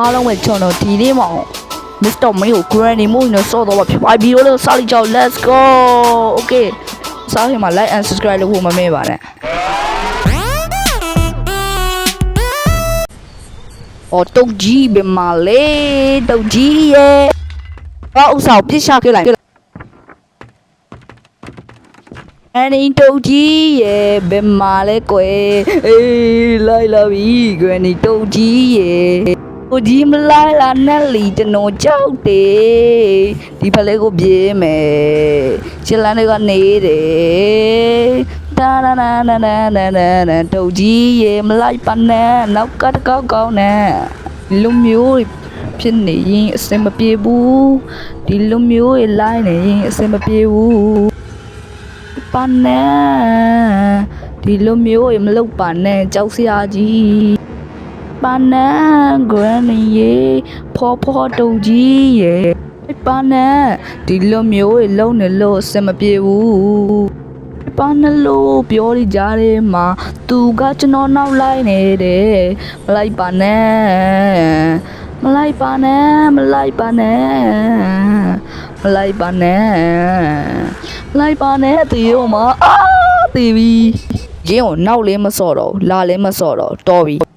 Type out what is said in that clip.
အားလုံးပဲကျွန်တော်ဒီနေ့မှာ Mr. May ကို Granny မို့နဲ့ဆော့တော့ပါဖြစ်ပါဗီဒီယိုလေးကိုစလိုက်ကြအောင် Let's go Okay စားရင်မှာ like and subscribe လုပ်ဖို့မမေ့ပါနဲ့အော်တုတ်ကြီးပဲမလေးတုတ်ကြီးရဲ့ဘာဥစားပြစ်ရှာခဲ့လိုက်အန်င်းတုတ်ကြီးရဲ့ဘယ်မှာလဲကွယ်အေးလိုက်လာပြီ Granny တုတ်ကြီးရဲ့ ကိုကြီးမလိုက်လာနဲ့လီကျွန်တော်ကြောက်တယ်ဒီဖက်လေးကိုပြေးမယ်ချစ်လန်းတွေကနေတယ်တာနာနာနာနာနာနာနာတုတ်ကြီးရေမလိုက်ပါနဲ့နောက်ကတကောက်ကောင်းနဲ့ဒီလူမျိုးတွေဖြစ်နေရင်အစင်မပြေဘူးဒီလူမျိုးတွေလိုက်နေရင်အစင်မပြေဘူးပါနဲ့ဒီလူမျိုးတွေမလုပ်ပါနဲ့ကြောက်စရာကြီး ပါနန်ဂရန်နီရေဖောဖောတုံကြီးရေပါနန်ဒီလိုမျိုးရေလုံးနေလို့အဆင်မပြေဘူးပါနလို့ပြောရကြတယ်မှာသူကကျွန်တော်နောက်လိုက်နေတယ်မလိုက်ပါနဲ့မလိုက်ပါနဲ့မလိုက်ပါနဲ့မလိုက်ပါနဲ့မလိုက်ပါနဲ့တေရောမအာတေပြီရင်းကိုနောက်လေးမစော့တော့ဘူးလာလေးမစော့တော့တော်ပြီ